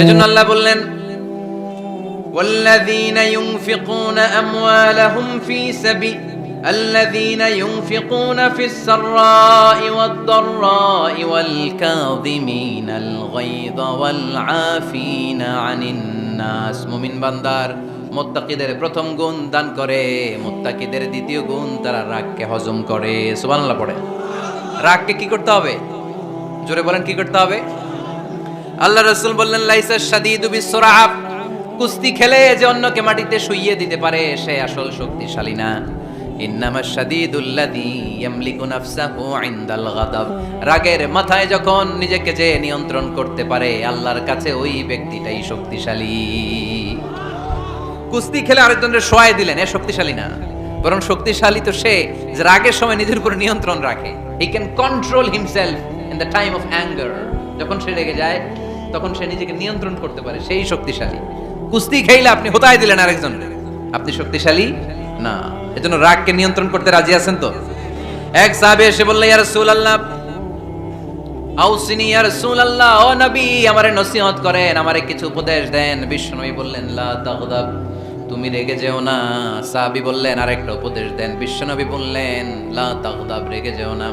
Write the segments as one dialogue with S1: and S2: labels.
S1: এজন্য আল্লাহ বললেন والذين ينفقون أموالهم في سبيل الذين ينفقون في السراء والضراء والكاظمين الغيظ والعافين عن الناس মুমিন বান্দার মুত্তাকিদের প্রথম গুণ দান করে মুত্তাকিদের দ্বিতীয় গুণ তারা রাগকে হজম করে সুবহানাল্লাহ পড়ে রাগকে কি করতে হবে জোরে বলেন কি করতে হবে আল্লাহ রসুল বললেন, লাইসা শাদিদু বিসরাহ কুস্তি খেলে যে অন্যকে মাটিতে শুইয়ে দিতে পারে, সে আসল শক্তিশালী না। ইন্নামা ইয়ামলিকু নাফসাহু ইনদাল গাদাব। রাগের মাথায় যখন নিজেকে যে নিয়ন্ত্রণ করতে পারে, আল্লাহর কাছে ওই ব্যক্তিটাই শক্তিশালী। কুস্তি খেলে আরেকজনের সোয়াই দিলেন, এ শক্তিশালী না। বরং শক্তিশালী তো সে, যে রাগের সময় নিজের উপর নিয়ন্ত্রণ রাখে। He can control himself in the time of anger যখন সে রেগে যায় তখন সে নিজেকে নিয়ন্ত্রণ করতে পারে, সেই শক্তিশালী। কুস্তি খেলে আপনি হোতায় দিলেন আরেকজন। আপনি শক্তিশালী? না। এজন্য রাগকে নিয়ন্ত্রণ করতে রাজি আছেন তো? এক সাহাবে এসে বললেন ইয়া রাসূলুল্লাহ, আউসিনি, ইয়া রাসূলুল্লাহ, ও নবী, আমারে নসিহত করেন, আমারে কিছু উপদেশ দেন। বিশ্বনবী বললেন, লা তাগদাব, তুমি রেগে যেও না। সাহাবী বললেন, আরেকটা উপদেশ দেন। বিশ্বনবী বললেন, লা তাগদাব, রেগে যেও না।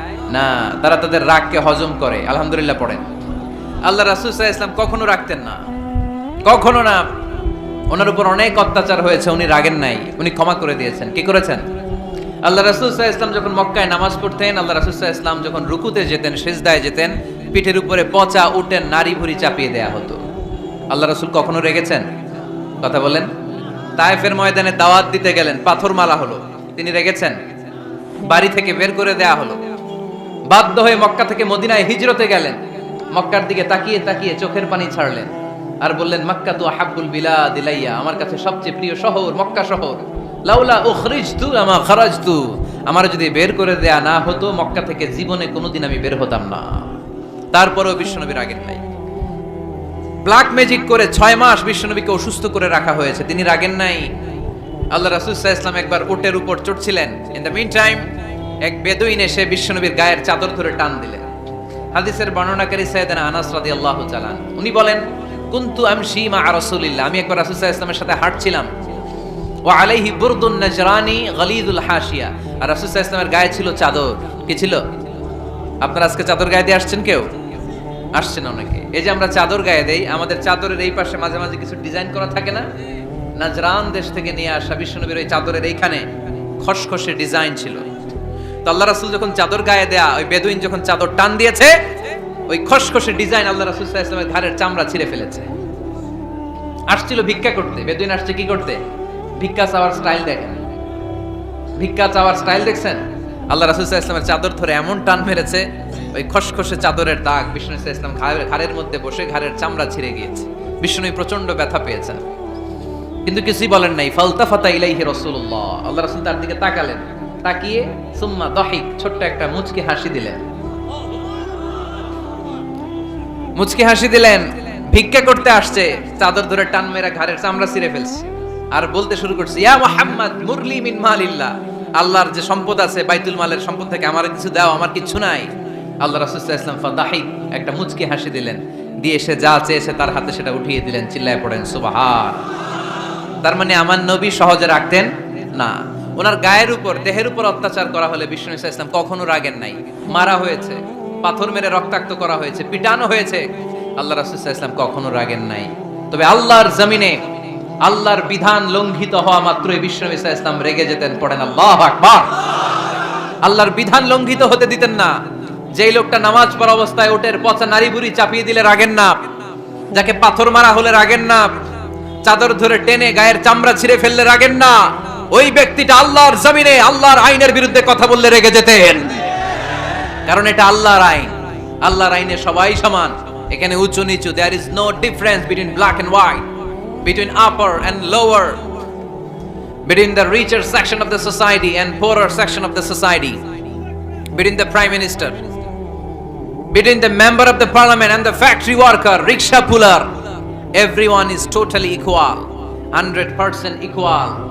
S1: না, তারা তাদের রাগকে হজম করে, আলহামদুলিল্লাহ পড়েন আল্লাহ রাসূল আলাইহি ইসলাম কখনো রাখতেন না। কখনো না। ওনার উপর অনেক অত্যাচার হয়েছে, উনি রাগেন নাই, উনি ক্ষমা করে দিয়েছেন। কি করেছেন? আল্লাহ রাসুল ইসলাম যখন মক্কায় নামাজ পড়তেন, আল্লাহ রাসুল ইসলাম যখন রুকুতে যেতেন, সেজদায় যেতেন, পিঠের উপরে পচা উঠেন নারী ভুরি চাপিয়ে দেয়া হতো। আল্লাহ রাসুল কখনো রেগেছেন? কথা বলেন। তায়েফের ময়দানে দাওয়াত দিতে গেলেন পাথর মালা হলো, তিনি রেগেছেন? বাড়ি থেকে বের করে দেয়া হলো। বাধ্য হয়ে মক্কা থেকে মদিনায় হিজরতে গেলেন। মক্কার দিকে তাকিয়ে তাকিয়ে চোখের পানি ছাড়লেন আর বললেন, মক্কা তু হাব্বুল বিলা দিলাইয়া আমার কাছে সবচেয়ে প্রিয় শহর মক্কা শহর। লাউলা উখরিজতু আমা খারাজতু, আমার যদি বের করে দেয়া না হতো, মক্কা থেকে জীবনে কোনোদিন আমি বের হতাম না। তারপরেও বিশ্বনবীর আগের নাই। ব্ল্যাক ম্যাজিক করে ছয় মাস বিশ্বনবীকে অসুস্থ করে রাখা হয়েছে। তিনি রাগেন নাই। আল্লাহ রাসুল ইসলাম একবার উটের উপর চড়ছিলেন। ইন দ্য মিন টাইম এক বেদুইন এসে বিশ্বনবীর গায়ের চাদর ধরে টান দিলেন হাদিসের বর্ণনাকারী সৈয়দান আনাস রাদিয়াল্লাহু চালান উনি বলেন, কুনতু আমশি মা রাসূলিল্লাহ? আমি একবার রাসূল সাল্লাল্লাহু সাথে হাঁটছিলাম। ওয়া আলাইহি বুরদুন নাজরানি গলিদুল হাশিয়া। আর রাসূল সাল্লাল্লাহু গায়ে ছিল চাদর। কি ছিল? আপনারা আজকে চাদর গায়ে দিয়ে আসছেন কেউ? আসছেন অনেকে। এই যে আমরা চাদর গায়ে দেই, আমাদের চাদরের এই পাশে মাঝে মাঝে কিছু ডিজাইন করা থাকে না? নাজরান দেশ থেকে নিয়ে আসা বিশ্বনবীর ওই চাদরের এইখানে খসখসে ডিজাইন ছিল। আল্লাহ রাসুল যখন চাদর গায়ে দেয়া, ওই বেদুইন যখন চাদর টান দিয়েছে, ওই খসখসে ডিজাইন আল্লাহ রাসুল ইসলামের ঘাড়ের চামড়া ছিঁড়ে ফেলেছে। আসছিল ভিক্ষা করতে। বেদুইন আসছে কি করতে? ভিক্ষা চাওয়ার স্টাইল দেখেন। ভিক্ষা চাওয়ার স্টাইল দেখছেন? আল্লাহ রাসুল ইসলামের চাদর ধরে এমন টান মেরেছে, ওই খসখসে চাদরের দাগ, বিষ্ণু ইসলাম ঘাড়ের মধ্যে বসে ঘাড়ের চামড়া ছিঁড়ে গিয়েছে। বিষ্ণু প্রচণ্ড ব্যথা পেয়েছেন। কিন্তু কিছুই বলেন নাই ফালতা ফাতা ইলাইহি রাসূলুল্লাহ। আল্লাহ রাসূল তার দিকে তাকালেন। তাকিয়ে সুম্মা দহিক ছোট্ট একটা মুচকি হাসি দিলেন। মুচকি হাসি দিলেন, ভিক্ষা করতে আসছে, চাদর ধরে টান মেরা চামড়া ছিঁড়ে ফেলছে। আর বলতে শুরু করছে, ইয়া মুহাম্মদ, মুরলি মিন মালিল্লাহ, আল্লাহর যে সম্পদ আছে বাইতুল মালের সম্পদ থেকে আমার কিছু দাও, আমার কিছু নাই। আল্লাহ রাসূল ইসলাম একটা মুচকি হাসি দিলেন। দিয়ে সে যা চেয়েছে তার হাতে সেটা উঠিয়ে দিলেন, চিল্লায় পড়েন, সুবহান। তার মানে আমার নবী সহজে রাখতেন না। ওনার গায়ের উপর, দেহের উপর অত্যাচার করা হলে বিষ্ণু ইসা ইসলাম কখনো রাগেন নাই। মারা হয়েছে, পাথর মেরে রক্তাক্ত করা হয়েছে, পিটানো হয়েছে। আল্লাহ রাসুল ইসলাম কখনো রাগেন নাই। তবে আল্লাহর জমিনে আল্লাহর বিধান লঙ্ঘিত হওয়া মাত্রই বিষ্ণু ইসা ইসলাম রেগে যেতেন, পড়েন আল্লাহ আকবার। আল্লাহর বিধান লঙ্ঘিত হতে দিতেন না। যেই লোকটা নামাজ পড়া অবস্থায় ওটের পচা নারী বুড়ি চাপিয়ে দিলে রাগেন না। যাকে পাথর মারা হলে রাগেন না। চাদর ধরে টেনে গায়ের চামড়া ছিঁড়ে ফেললে রাগেন না। ওই ব্যক্তিটা আল্লাহর জমিনে আল্লাহর আইনের বিরুদ্ধে কথা বললে রেগে যেতেন কারণ এটা আল্লাহর আইন আল্লাহর আইনে সবাই সমান এখানে উঁচু নিচু there is no difference between black and white between upper and lower between the richer section of the society and poorer section of the society, between the prime minister, between the member of the parliament and the factory worker, rickshaw puller, everyone is totally equal, 100% equal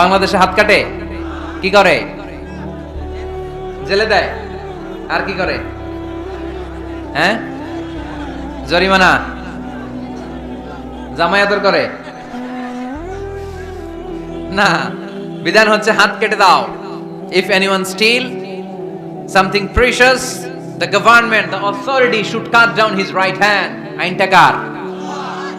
S1: বাংলাদেশে হাত কাটে? কি করে? জেলে দেয়? আর কি করে? হ্যাঁ? জরিমানা? জামাই আদর করে? না, বিধান হচ্ছে হাত কেটে দাও। If anyone steal something precious the government the authority should cut down his right hand আইনটা কার?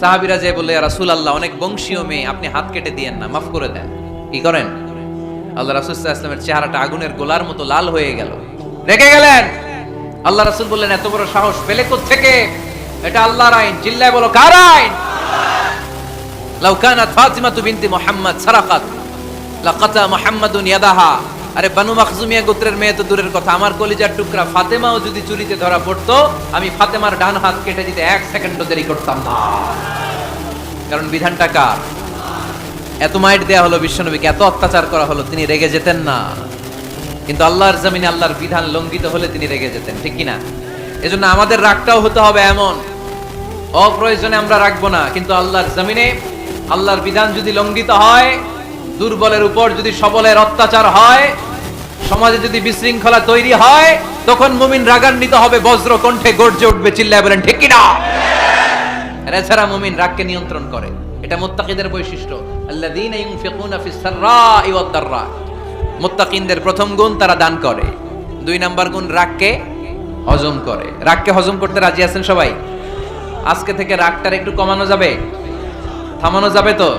S1: সাহাবিরা যে বললে রাসুল আল্লাহ অনেক বংশীয় মেয়ে, আপনি হাত কেটে দিয়েন না, মাফ করে দেন। কি করেন? আল্লাহ রাসুল ইসলামের চেহারাটা আগুনের গোলার মতো লাল হয়ে গেল। রেখে গেলেন। আল্লাহ রাসুল বললেন, এত বড় সাহস পেলে থেকে এটা আল্লাহর আইন। চিল্লায় বলো, কার আইন? লাউ কানাত ফাতিমাতু বিনতি মুহাম্মদ সারাকাত, লাকাতা মুহাম্মাদুন ইয়াদাহা। আরে বানু মাখজুমিয়া গোত্রের মেয়ে তো দূরের কথা। আমার কলিজার টুকরা ফাতেমাও যদি চুরিতে ধরা পড়তো, আমি ফাতেমার ডান হাত কেটে দিতে এক সেকেন্ডও দেরি করতাম না। কারণ বিধানটা কার? এত মাইট দেয়া হলো বিশ্বনবীকে, এত অত্যাচার করা হলো, তিনি রেগে যেতেন না। কিন্তু আল্লাহর জমিনে আল্লাহর বিধান লঙ্ঘিত হলে তিনি রেগে যেতেন, ঠিক কিনা? এজন্য আমাদের রাগটাও হতে হবে এমন। অপ্রয়োজনে আমরা রাখব না, কিন্তু আল্লাহর জমিনে আল্লাহর বিধান যদি লঙ্ঘিত হয় দুর্বলের উপর যদি সবলের অত্যাচার হয়, সমাজে যদি বিশৃঙ্খলা তৈরি হয়, তখন মুমিন রাগান্বিত হবে বজ্র কণ্ঠে গর্জে উঠবে, চিল্লায় বলেন, ঠিক কিনা? আর এছাড়া মুমিন রাগকে নিয়ন্ত্রণ করে। এটা মোত্তাকিদের বৈশিষ্ট্য। আল্লাযীনা ইউনফিকুনা ফিস সাররাই ওয়াদ দাররা। মুত্তাকিনদের প্রথম গুণ তারা দান করে। দুই নাম্বার গুণ রাগকে হজম করে। রাগকে হজম করতে রাজি আছেন সবাই? আজকে থেকে রাগটার একটু কমানো যাবে? থামানো যাবে তো?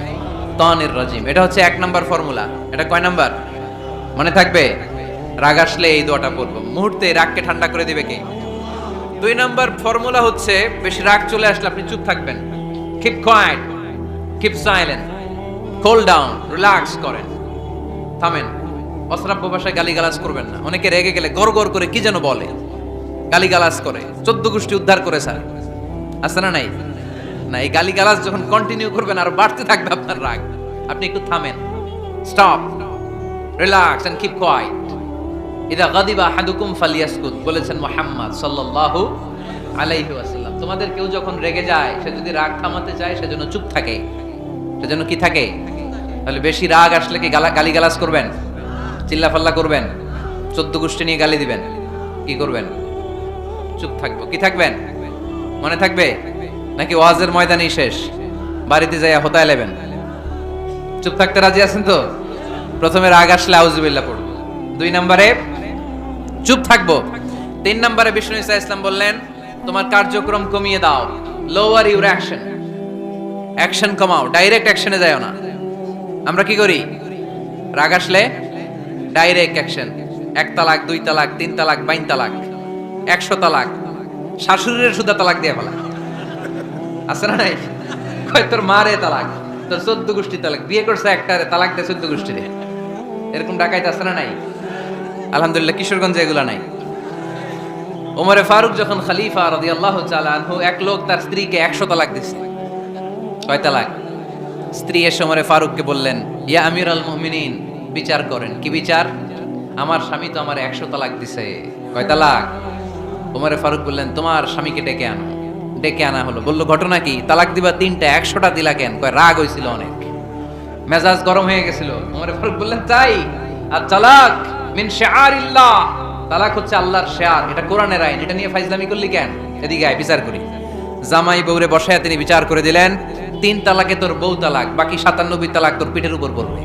S1: রাজিম। এটা হচ্ছে এক নাম্বার ফর্মুলা। এটা কয় নাম্বার? মনে থাকবে? রাগ আসলে এই দোয়াটা পড়ব। মুহূর্তে রাগকে ঠান্ডা করে দিবে কে? দুই নাম্বার ফর্মুলা হচ্ছে, বেশি রাগ চলে আসলে আপনি চুপ থাকবেন। Keep quiet keep silent cool down relax করেন। থামেন। অশ্রাব্য ভাষায় গালিগালাজ করবেন না। অনেকে রেগে গেলে গড় গড় করে কি যেন বলে। গালিগালাজ করে। চোদ্দ গোষ্ঠী উদ্ধার করে, স্যার। আছে না নাই? না, এই গালিগালাজ যখন কন্টিনিউ করবেন, আর বাড়তে থাকবে আপনার রাগ। আপনি একটু থামেন। Stop relax and keep quiet ইদা গাদিবা হাদুকুম ফালিয়াসকুত, বলেছেন মুহাম্মদ সাল্লাল্লাহু আলাইহি ওয়াসাল্লাম। তোমাদের কেউ যখন রেগে যায়, সে যদি রাগ থামাতে চায় সেজন্য চুপ থাকে। সেজন্য কি থাকে? তাহলে বেশি রাগ আসলে কি গালা গালিগালাজ করবেন? চিল্লাফাল্লা করবেন? চোদ্দ গোষ্ঠী নিয়ে গালি দিবেন? কি করবেন? চুপ থাকব। কি থাকবেন? মনে থাকবে? নাকি ওয়াজের ময়দানই শেষ? বাড়িতে যাইয়া হতায় লেবেন। চুপ থাকতে রাজি আছেন তো? প্রথমে রাগ আসলে আউজুবিল্লাহ পড়ব। দুই নম্বরে, চুপ থাকব। তিন নম্বরে বিষ্ণু ইসা ইসলাম বললেন, তোমার কার্যক্রম কমিয়ে দাও। লোয়ার ইউর অ্যাকশন অ্যাকশন কমাও ডাইরেক্ট অ্যাকশনে যাও না। আমরা কি করি? রাগ আসলে ডাইরেক্ট অ্যাকশন এক তালাক, দুই তালাক, তিন তালাক, বাইন তালাক, একশো তালাক। শাশুড়ির সুদা তালাক দিয়ে ফেলা। আছে না নাই? কয়, তোর মারে তালাক, তোর চোদ্দ গোষ্ঠী তালাক, বিয়ে করছে একটা তালাক দিয়ে চোদ্দ গোষ্ঠী দিয়ে এরকম ডাকাইতে আছে না নাই? আলহামদুলিল্লাহ, কিশোরগঞ্জে এগুলা নাই। ওমরে ফারুক যখন খালিফা রাদি আল্লাহ এক লোক তার স্ত্রীকে একশো তালাক দিছে। কয় তালাক? স্ত্রী এসে ওমরে ফারুককে বললেন, ইয়া আমির আল মুমিনিন, বিচার করেন। কি বিচার? আমার স্বামী তো আমার একশো তালাক দিছে। কয় তালাক? ওমরে ফারুক বললেন, তোমার স্বামীকে ডেকে আনো। ডেকে আনা হলো। বলল, ঘটনা কি? তালাক দিবা তিনটা, একশোটা দিলা কেন? কয়, রাগ হয়েছিল অনেক। মেজাজ গরম হয়ে গেছিল। ওমরে ফারুক বললেন, তাই? আর তালাক মিন শেয়ারিল্লাহ। তালাক হচ্ছে আল্লাহর শেয়ার। এটা কোরআনের আইন। এটা নিয়ে ফাইজলামি করলি কেন? এদিকে আয়, বিচার করি। জামাই বউরে বসায় তিনি বিচার করে দিলেন, তিন তালাকে তোর বউ তালাক, বাকি সাতানব্বই তালাক তোর পিঠের উপর পড়বে।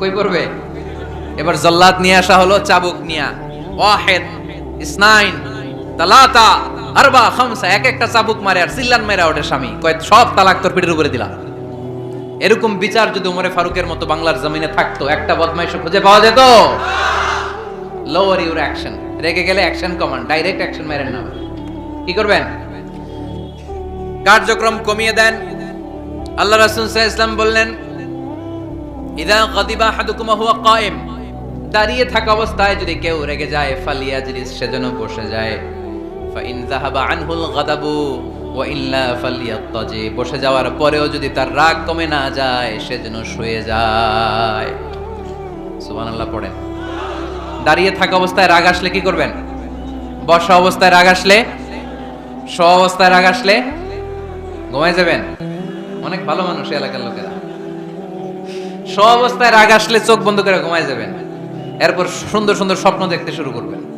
S1: কই পড়বে? এবার জল্লাদ নিয়ে আসা হলো, চাবুক নিয়া। ওয়াহেদ, ইসনাইন, তালাতা। খামসা, এক একটা চাবুক মারে আর মেরা ওঠে স্বামী। সব তালাক তোর পিঠের উপরে দিলাম। এরকম বিচার যদি উমরে ফারুকের মতো বাংলার জমিনে থাকতো, একটা বদমাইশ খুঁজে পাওয়া যেত? লোয়ার ইউর অ্যাকশন রেগে গেলে অ্যাকশন কমান ডাইরেক্ট অ্যাকশন মেরেন না কি করবেন? কার্যক্রম কমিয়ে দেন। আল্লাহ রাসূল ইসলাম বললেন, ইদা গাদিবা হাদুকুম হুয়া কায়েম। দাঁড়িয়ে থাকা অবস্থায় যদি কেউ রেগে যায় ফালিয়াজলিস সেজন্য বসে যায়। বসে যাওয়ার পরেও যদি তার রাগ কমে না যায় সেজন্য শুয়ে যায়। পড়েন। দাঁড়িয়ে থাকা অবস্থায় রাগ আসলে কি করবেন? বসা অবস্থায় রাগ আসলে স অবস্থায় রাগ আসলে ঘুমায় যাবেন। অনেক ভালো মানুষ এলাকার লোকেরা। স অবস্থায় রাগ আসলে চোখ বন্ধ করে ঘুমায় যাবেন। এরপর সুন্দর সুন্দর স্বপ্ন দেখতে শুরু করবেন।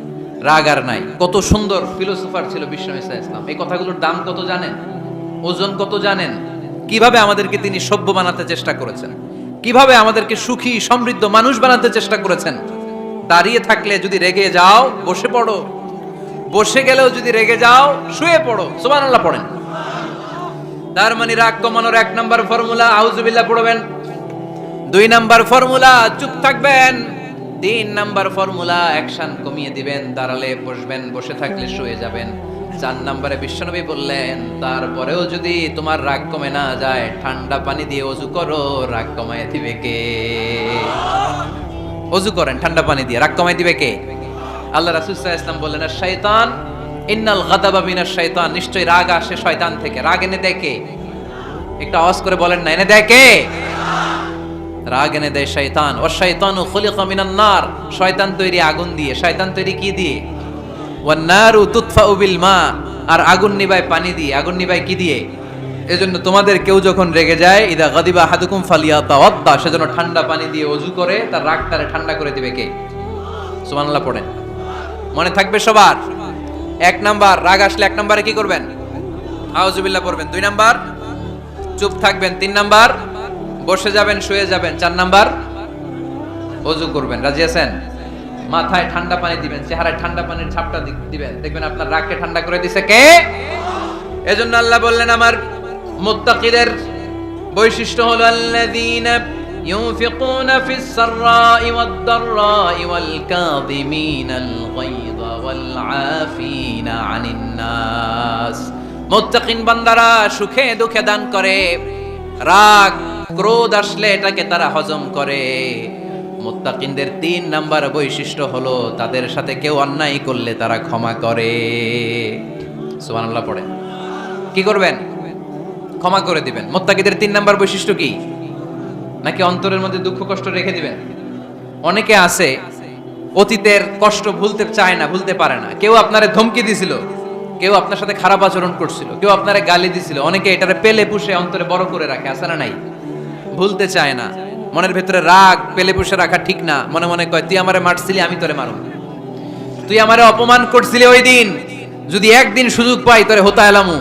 S1: রাগ আর নাই। কত সুন্দর ফিলোসোফার ছিল ইসা ইসলাম। এই কথাগুলোর দাম কত জানেন? ওজন কত জানেন? কীভাবে আমাদেরকে তিনি সভ্য বানাতে চেষ্টা করেছেন? কীভাবে আমাদেরকে সুখী, সমৃদ্ধ মানুষ বানাতে চেষ্টা করেছেন? দাঁড়িয়ে থাকলে যদি রেগে যাও, বসে পড়ো। বসে গেলেও যদি রেগে যাও, শুয়ে পড়ো। সুবহানাল্লাহ পড়েন। তার মানে রাগ কমানোর এক নাম্বার ফর্মুলা আউজুবিল্লাহ পড়বেন। দুই নাম্বার ফর্মুলা, চুপ থাকবেন। তিন নাম্বার ফর্মুলা অ্যাকশন কমিয়ে দিবেন, দাঁড়ালে বসবেন, বসে থাকলে শুয়ে যাবেন। চার নাম্বারে বিশ্বনবী বললেন, তারপরেও যদি তোমার রাগ কমে না যায়, ঠান্ডা পানি দিয়ে অজু করো, রাগ কমায় দিবে কে? অজু করেন, ঠান্ডা পানি দিয়ে, রাগ কমায় দিবে কে? আল্লাহ রাসূল ইসলাম বললেন আর শয়তান, ইন্নাল গাদাবা মিনাশ শয়তান। নিশ্চয়ই রাগ আসে শয়তান থেকে। রাগ এনে কে? একটু আওয়াজ করে বলেন না, এনে কে? রাগ এনে দেয় শয়তান। ও শয়তানু নার। শয়তান তৈরি আগুন দিয়ে। শয়তান তৈরি কি দিয়ে? ওয়ান নারু তুতফাউ বিল মা। আর আগুন নিবায় পানি দিয়ে। আগুন নিবায় কি দিয়ে? এজন্য তোমাদের কেউ যখন রেগে যায়, ইদা গাদিবা হাদুকুম ফালিয়া তাওয়াদ্দা সেজন্য ঠান্ডা পানি দিয়ে অজু করে, তার রাগটারে ঠান্ডা করে দিবে কে? সুবহানাল্লাহ পড়েন। মনে থাকবে সবার? এক নাম্বার, রাগ আসলে এক নাম্বারে কি করবেন? আউজুবিল্লাহ পড়বেন। দুই নাম্বার, চুপ থাকবেন। তিন নাম্বার বসে যাবেন শুয়ে যাবেন চার নাম্বার অজু করবেন রাজি আছেন মাথায় ঠান্ডা পানি দিবেন চেহারায় ঠান্ডা পানির ছাপটা দি- দিবেন দেখবেন আপনার রাগকে ঠান্ডা করে দিছে কে এজন্য আল্লাহ বললেন আমার মুত্তাকিদের বৈশিষ্ট্য হলো আল্লাযীনা ينفقون في السراء والضراء والكاظمين الغيظ والعافين عن الناس মুত্তাকিন বান্দারা সুখে দুঃখে দান করে রাগ ক্রোধ আসলে এটাকে তারা হজম করে। মুত্তাকিনদের তিন নাম্বার বৈশিষ্ট্য হলো তাদের সাথে কেউ অন্যায় করলে তারা ক্ষমা করে। সুবহানাল্লাহ পড়ে কি করবেন? ক্ষমা করে দিবেন। মোত্তাকিদের তিন নাম্বার বৈশিষ্ট্য কি? নাকি অন্তরের মধ্যে দুঃখ কষ্ট রেখে দিবেন? অনেকে আছে, অতীতের কষ্ট ভুলতে চায় না, ভুলতে পারে না। কেউ আপনারে ধমকি দিছিল, কেউ আপনার সাথে খারাপ আচরণ করছিল, কেউ আপনারে গালি দিছিল। অনেকে এটারে পেলে পুষে অন্তরে বড় করে রাখে আসে না নাই? ভুলতে চায় না। মনের ভেতরে রাগ, পেলে পুষে রাখা ঠিক না। মনে মনে কয়, তুই আমারে মারছিলি, আমি তোরে মারুম তুই আমারে অপমান করছিলি ওই দিন। যদি একদিন সুযোগ পাই, তোরে হতা এলামু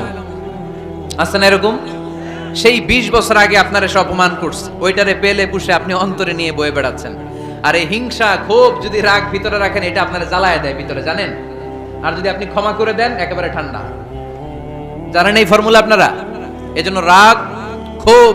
S1: আছে না এরকম? সেই বিশ বছর আগে আপনার এসে অপমান করছে। ওইটারে পেলে পুষে আপনি অন্তরে নিয়ে বয়ে বেড়াচ্ছেন। আর এই হিংসা, ক্ষোভ যদি রাগ ভিতরে রাখেন, এটা আপনার জ্বালায় দেয় ভিতরে, জানেন? আর যদি আপনি ক্ষমা করে দেন, একেবারে ঠান্ডা। জানেন এই ফর্মুলা আপনারা? এজন্য রাগ, ক্ষোভ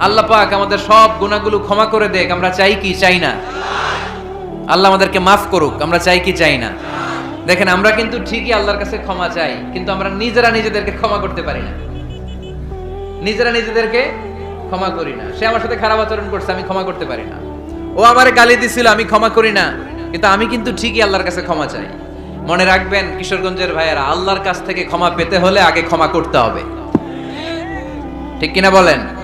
S1: আল্লাহ পাক আমাদের সব গুণাগুলো ক্ষমা করে দেখ আমরা চাই কি? চাই না। আল্লাহ আমাদেরকে মাফ করুক, আমরা চাই কি? চাই না। দেখেন, আমরা কিন্তু ঠিকই আল্লাহর কাছে ক্ষমা চাই, কিন্তু আমরা নিজেরা নিজেদেরকে ক্ষমা করতে পারি না। নিজেরা নিজেদেরকে ক্ষমা করি না। সে আমার সাথে খারাপ আচরণ করছে, আমি ক্ষমা করতে পারি না। ও আমারে গালি দিছিল, আমি ক্ষমা করি না। কিন্তু আমি কিন্তু ঠিকই আল্লাহর কাছে ক্ষমা চাই। মনে রাখবেন, কিশোরগঞ্জের ভাইয়েরা, আল্লাহর কাছ থেকে ক্ষমা পেতে হলে আগে ক্ষমা করতে হবে। ঠিক কিনা বলেন?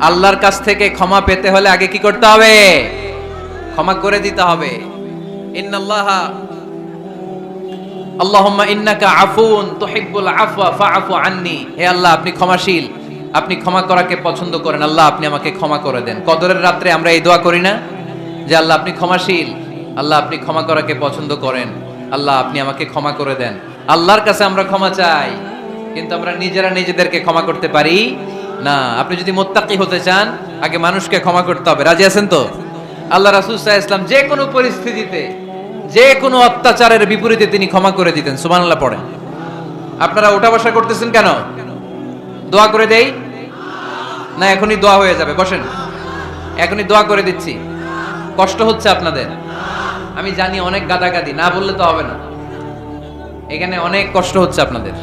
S1: আল্লাহর কাছ থেকে ক্ষমা পেতে হলে আগে কি করতে হবে? ক্ষমা করে দিতে হবে। আমাকে ক্ষমা করে দেন। কদরের রাত্রে আমরা এই করি না? যে আল্লাহ, আপনি ক্ষমাশীল। আল্লাহ, আপনি ক্ষমা করাকে পছন্দ করেন। আল্লাহ, আপনি আমাকে ক্ষমা করে দেন। আল্লাহর কাছে আমরা ক্ষমা চাই। কিন্তু আমরা নিজেরা নিজেদেরকে ক্ষমা করতে পারি না, আপনি যদি মোত্তাকি হতে চান, আগে মানুষকে ক্ষমা করতে হবে। রাজি আছেন তো? আল্লাহ রাসূল আলাইহি ইসলাম যে কোনো পরিস্থিতিতে, যে কোনো অত্যাচারের বিপরীতে তিনি ক্ষমা করে দিতেন। সুবহানাল্লাহ পড়েন। আপনারা ওঠা বসা করতেছেন কেন? দোয়া করে দেই? না, এখনই দোয়া হয়ে যাবে। বসেন। এখনই দোয়া করে দিচ্ছি। কষ্ট হচ্ছে আপনাদের। আমি জানি অনেক গাদাগাদি, না বললে তো হবে না। এখানে অনেক কষ্ট হচ্ছে আপনাদের।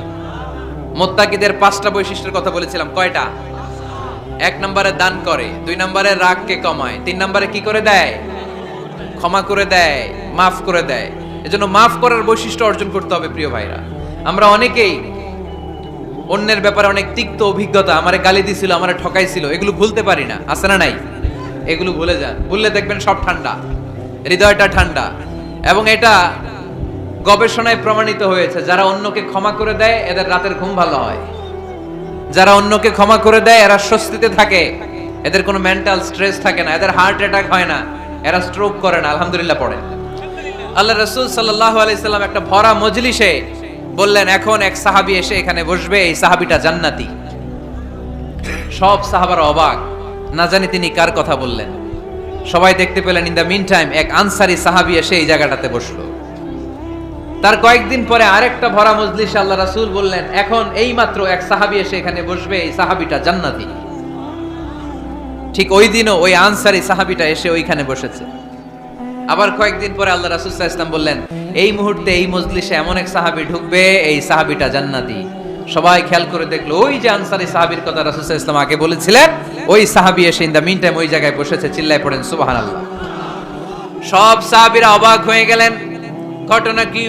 S1: মোত্তাকিদের পাঁচটা বৈশিষ্ট্যের কথা বলেছিলাম। কয়টা? এক নম্বরে দান করে, দুই নম্বরে রাগকে কমায়, তিন নম্বরে কি করে দেয়? ক্ষমা করে দেয়, মাফ করে দেয়। এজন্য মাফ করার বৈশিষ্ট্য অর্জন করতে হবে প্রিয় ভাইরা। আমরা অনেকেই অন্যের ব্যাপারে অনেক তিক্ত অভিজ্ঞতা, আমারে গালি দিছিল, আমারে ঠকাইছিল, এগুলো ভুলতে পারি না। আছে না নাই? এগুলো ভুলে যান। ভুললে দেখবেন সব ঠান্ডা, হৃদয়টা ঠান্ডা। এবং এটা গবেষণায় প্রমাণিত হয়েছে, যারা অন্যকে ক্ষমা করে দেয়, এদের রাতের ঘুম ভালো হয়। যারা অন্যকে ক্ষমা করে দেয়, এরা স্বস্তিতে থাকে। এদের কোনো মেন্টাল স্ট্রেস থাকে না, এদের হার্ট অ্যাটাক হয় না, এরা স্ট্রোক করে না, আলহামদুলিল্লাহ পড়ে। আল্লাহ রসুল সাল্লাহ আলাইসাল্লাম একটা ভরা মজলিসে বললেন, এখন এক সাহাবি এসে এখানে বসবে, এই সাহাবিটা জান্নাতি। সব সাহাবার অবাক। না জানি তিনি কার কথা বললেন। সবাই দেখতে পেলেন, ইন দ্য মিন টাইম এক আনসারি সাহাবি এসে এই জায়গাটাতে বসল। তার কয়েকদিন পরে আরেকটা ভরা মজলিসে আল্লাহ রাসূল বললেন, এখন এই মাত্র এক সাহাবি এসে এখানে বসবে, এই সাহাবিটা জান্নাতি। ঠিক ওই দিনও ওই আনসারি সাহাবিটা এসে ওইখানে বসেছে। আবার কয়েকদিন পরে আল্লাহ রাসূল ওয়াসাল্লাম বললেন, এই মুহূর্তে এই মজলিসে এমন এক সাহাবি ঢুকবে, এই সাহাবিটা জান্নাতি। সবাই খেয়াল করে দেখল, ওই যে আনসারি সাহাবীর কথা রাসূল ওয়াসাল্লাম আগে বলেছিলেন, ওই সাহাবি এসে ইন দ্য মিন টাইম ওই জায়গায় বসেছে, চিল্লায় পড়েন, সুবহানাল্লাহ। সব সাহাবিরা অবাক হয়ে গেলেন। ঘটনা কি?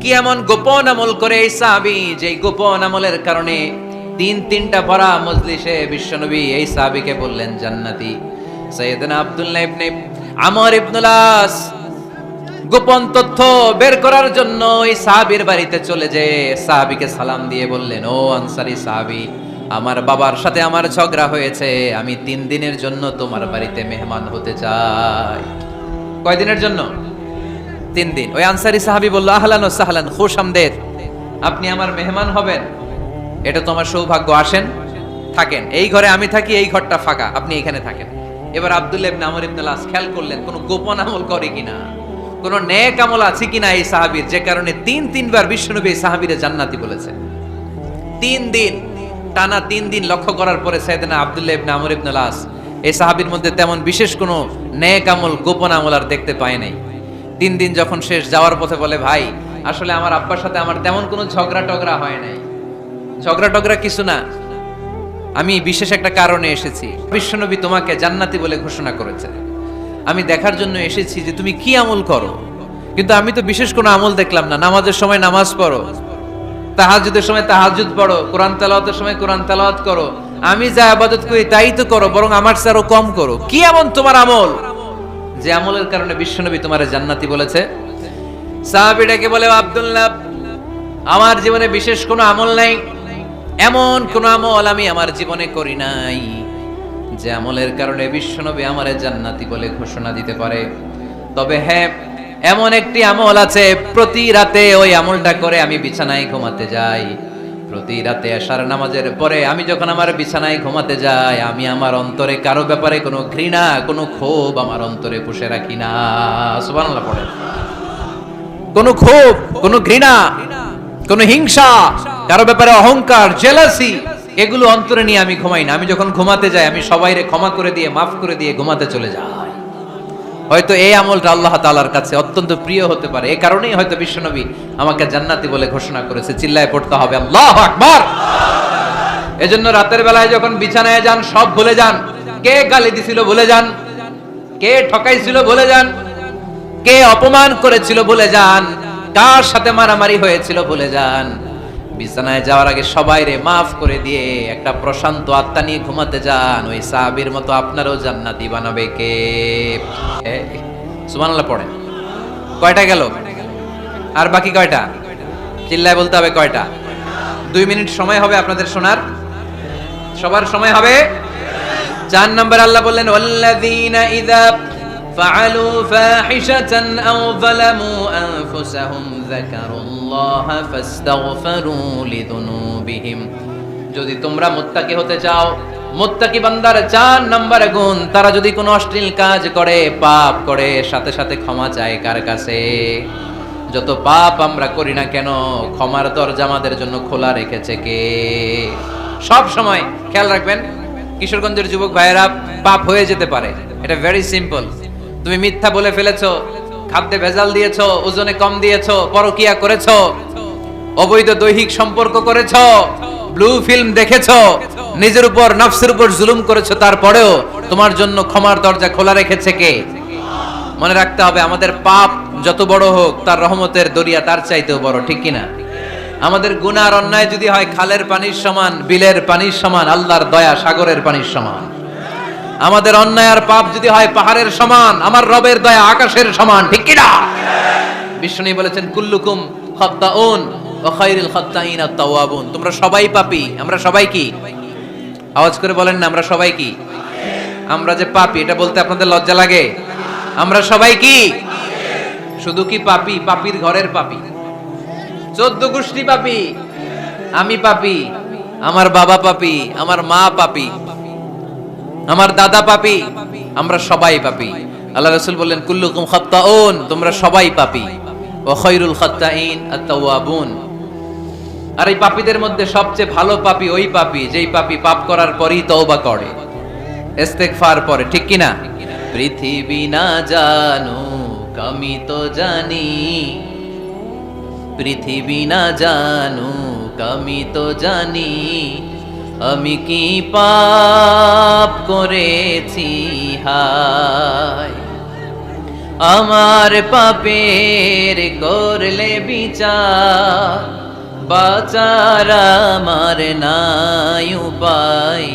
S1: কি এমন গোপন আমল করে এই সাহাবি যে গোপন আমলের কারণে তিন তিনটা ভরা মজলিসে বিশ্বনবী এই সাহাবিকে বললেন, জান্নাতি। সৈয়দনা আব্দুল্লাহ ইবনে আমর ইবনুল আস গোপন তথ্য বের করার জন্য এই সাহাবীর বাড়িতে চলে যে সাহাবীকে সালাম দিয়ে বললেন, ও আনসারি সাহাবি, আমার বাবার সাথে আমার ঝগড়া হয়েছে, আমি তিন দিনের জন্য তোমার বাড়িতে মেহমান হতে চাই। কয়দিনের জন্য? তিন দিন। ওই আনসারি সাহাবি বলল, আহলান ও সাহলান, খুশ আমদের। আপনি আমার মেহমান হবেন। এটা তোমার সৌভাগ্য। আসেন, থাকেন। এই ঘরে আমি থাকি, এই ঘরটা ফাঁকা। আপনি এখানে থাকেন। এবার আব্দুল্লাহ ইবনে আমর ইবনে লাস খেয়াল করলেন, কোন গোপন আমল করে কিনা। কোন নেক আমল আছে কিনা এই সাহাবীর? যে কারণে তিন, তিনবার বিশ্বনবী এই সাহাবীরে জান্নাতি বলেছে তিন দিন, টানা তিন দিন লক্ষ্য করার পরে সাইয়েদনা আব্দুল্লাহ ইবনে আমর ইবনে লাস এই সাহাবীর মধ্যে তেমন বিশেষ কোনো নেক আমল, গোপন আমল আর দেখতে পায় নাই। তিন দিন যখন শেষ যাওয়ার পথে বলে, ভাই, আসলে আমার আব্বার সাথে আমার তেমন কোনো ঝগড়া টগড়া হয় নাই। ঝগড়া টগড়া কিছু না। আমি বিশেষ একটা কারণে এসেছি। বিশ্বনবী তোমাকে জান্নাতি বলে ঘোষণা করেছে। আমি দেখার জন্য এসেছি যে তুমি কি আমল করো। কিন্তু আমি তো বিশেষ কোনো আমল দেখলাম না। নামাজের সময় নামাজ পড়ো তাহাজুদের সময় তাহাজুদ পড়ো, কোরআন তেলাওয়াতের সময় কোরআন তেলাওয়াত করো। আমি যা আবাদত করি তাই তো করো, বরং আমার আরও কম করো। কি এমন তোমার আমল? যে আমলের কারণে বিশ্বনবী তোমার জান্নাতি বলেছে। সাহাবিটাকে বলে আব্দুল্লাহ, আমার জীবনে বিশেষ কোনো আমল নাই। এমন কোন আমল আমি আমার জীবনে করি নাই, যে আমলের কারণে বিশ্বনবী আমারে জান্নাতি বলে ঘোষণা দিতে পারে। তবে হ্যাঁ এমন একটি আমল আছে, প্রতি রাতে ওই আমলটা করে আমি বিছানায় ঘুমাতে যাই। প্রতি রাতে আসার নামাজের পরে আমি যখন আমার বিছানায় ঘুমাতে যাই, আমি আমার অন্তরে কারও ব্যাপারে কোনো ঘৃণা, কোনো ক্ষোভ আমার অন্তরে পুষে রাখি না। সুবহানাল্লাহ পড়ে কোনো ক্ষোভ, কোনো ঘৃণা, কোনো হিংসা, কারও ব্যাপারে অহংকার জেলাসি এগুলো অন্তরে নিয়ে আমি ঘুমাই না। আমি যখন ঘুমাতে যাই, আমি সবাইরে ক্ষমা করে দিয়ে, মাফ করে দিয়ে ঘুমাতে চলে যাই। হয়তো এই আমলটা আল্লাহ তালার কাছে অত্যন্ত প্রিয় হতে পারে। এ কারণেই হয়তো বিশ্বনবী আমাকে জান্নাতি বলে ঘোষণা করেছে, চিল্লায় পড়তে হবে, আল্লাহ আকবার। এজন্য রাতের বেলায় যখন বিছানায় যান, সব ভুলে যান। কে গালি দিছিল ভুলে যান। কে ঠকাইছিল ভুলে যান। কে অপমান করেছিল ভুলে যান। কার সাথে মারামারি হয়েছিল ভুলে যান। বিছানায় যাওয়ার আগে সবাই রে মাফ করে দিয়ে একটা প্রশান্ত আত্মা নিয়ে ঘুমাতে যান। ওই সাহাবীর মতো আপনারও জান্নাতি বানাবে কে? সুবহানাল্লাহ পড়েন। কয়টা গেল? আর বাকি কয়টা? চিল্লায় বলতে হবে কয়টা? দুই মিনিট সময় হবে আপনাদের শোনার। সবার সময় হবে? চার নম্বর আল্লাহ বললেন, ওয়াল্লাযীনা ইযা ফাআলু ফাহিশাতান আও যালামু আনফুসাহুম যাকারুল্লাহা ফাস্তাগফিরু লিযুনুবিহিম যদি তোমরা মুত্তাকি হতে চাও, মুত্তাকি বান্দার চার নম্বর গুণ, তারা যদি কোনো অশ্লীল কাজ করে, পাপ করে, সাথে সাথে ক্ষমা চায় কার কাছে? যত পাপ আমরা করি না কেন, ক্ষমার দরজা আমাদের জন্য খোলা রেখেছে কে? সব সময় খেয়াল রাখবেন, কিশোরগঞ্জের যুবক ভাইয়েরা, পাপ হয়ে যেতে পারে। এটা ভেরি সিম্পল তুমি মিথ্যা বলে ফেলেছো, খাদ্যে ভেজাল দিয়েছ, ওজনে কম দিয়েছ, পরকিয়া করেছ, অবৈধ দৈহিক সম্পর্ক করেছ ব্লু ফিল্ম দেখেছ, নিজের উপর, নফসের উপর জুলুম করেছ, তারপরেও তোমার জন্য ক্ষমার দরজা খোলা রেখেছে কে? মনে রাখতে হবে, আমাদের পাপ যত বড় হোক, তার রহমতের দরিয়া তার চাইতেও বড়, ঠিক কিনা আমাদের গুনার অন্যায় যদি হয়, খালের পানির সমান, বিলের পানির সমান, আল্লাহর দয়া সাগরের পানির সমান। আমাদের অন্যায় আর পাপ যদি হয় পাহাড়ের সমান, আমার রবের দয়া আকাশের সমান, ঠিক কিনা? বিষ্ণু বলেছেন, কুল্লুকুম খাত্তাউন ওয়া খায়রুল খাত্তাইন আত-তাওয়াবুন তোমরা সবাই পাপী, আমরা সবাই কি? আওয়াজ করে বলেন না, আমরা সবাই কি? আমরা যে পাপী, এটা বলতে আপনাদের লজ্জা লাগে? আমরা সবাই কি? শুধু কি পাপী? পাপীর ঘরের পাপী। চোদ্দ গোষ্ঠী পাপী। আমি পাপি, আমার বাবা পাপি, আমার মা পাপী। আমার দাদা পাপী, আমরা সবাই পাপি। আল্লাহ রাসূল বললেন, কুল্লুকুম খাত্তাউন, তোমরা সবাই পাপি। খায়রুল খাত্তাইন আত-তাওয়াবুন। আর এই পাপীদের মধ্যে সবচেয়ে ভালো পাপী ওই পাপী, যেই পাপী পাপ করার পরই তওবা করে, ইস্তেগফার পরে। ঠিক কি না পৃথিবী না জানো আমি তো জানি। পৃথিবী না জানুক, আমি তো জানি। আমি কি পাপ করেছি? হায়। আমার পাপের করলে বিচার, বাচার আমার নাই উপায়।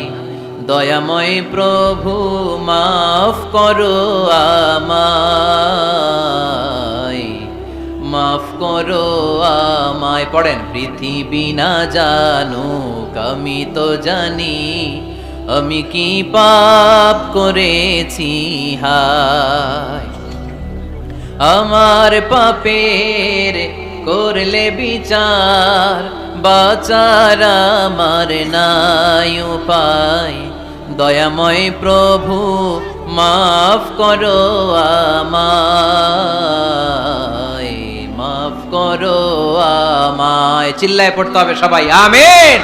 S1: দয়াময় প্রভু, মাফ করো আমায়। মাফ করো আমায়। পড়েন, পৃথিবী না জানুক। আমি তো জানি, আমি কি পাপ করেছি, হায়। আমার পাপের করলে বিচার, বাচার আমার নাই উপায়। দয়াময় প্রভু, মাফ করো আমায়, মাফ করো আমায়। চিল্লায় পড়তে হবে সবাই, আমিন।